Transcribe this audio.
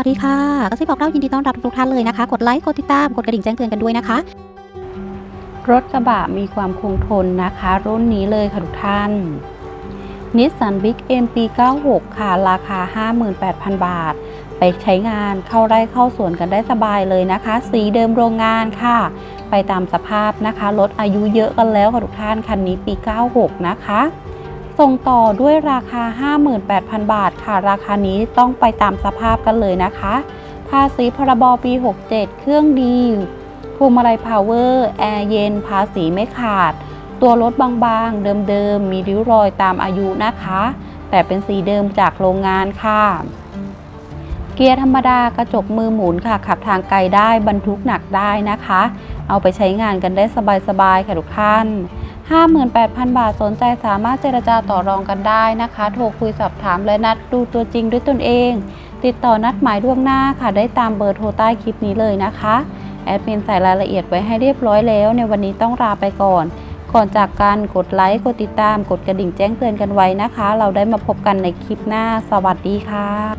วัสดีค่ะกระซิบบอกเล่ายินดีต้อนรับทุกท่านเลยนะคะ กดไลค์ กดติดตาม กดกระดิ่งแจ้งเตือนกันด้วยนะคะ รถกระบะมีความคงทนนะคะ รุ่นนี้เลยค่ะทุกท่านนิสสันบิ๊กเอ็มปี 96 ค่ะ ราคา 58,000 บาท ไปใช้งานเข้าไร่เข้าสวนกันได้สบายเลยนะคะ สีเดิมโรงงานค่ะ ไปตามสภาพนะคะ รถอายุเยอะกันแล้วค่ะทุกท่าน คันนี้ปี 96 นะคะ ส่งต่อด้วยราคา 58,000 บาทค่ะ ราคานี้ต้องไปตามสภาพกันเลยนะคะ ภาษีพรบปี 67 เครื่องดีพวงมาลัยพาวเวอร์ แอร์เย็น ภาษีไม่ขาด ตัวรถบางๆ เดิมๆ มีริ้วรอยตามอายุนะคะ แต่เป็นสีเดิมจากโรงงานค่ะ เกียร์ธรรมดากระจกมือหมุนค่ะ ขับทางไกลได้บรรทุกหนักได้นะคะ เอาไปใช้งานกันได้สบายๆ ค่ะทุกท่าน 58,000 บาทสนใจสามารถเจรจาต่อรองกันได้นะคะ โทรคุยสอบถามและนัดดูตัวจริงด้วยตนเอง ติดต่อนัดหมายล่วงหน้าค่ะ ได้ตามเบอร์โทรใต้คลิปนี้เลยนะคะ แอดมินใส่รายละเอียดไว้ให้เรียบร้อยแล้ว ในวันนี้ต้องลาไปก่อน ก่อนจากกันกดไลค์ กดติดตาม กดกระดิ่งแจ้งเตือนกันไว้นะคะ เราได้มาพบกันในคลิปหน้า สวัสดีค่ะ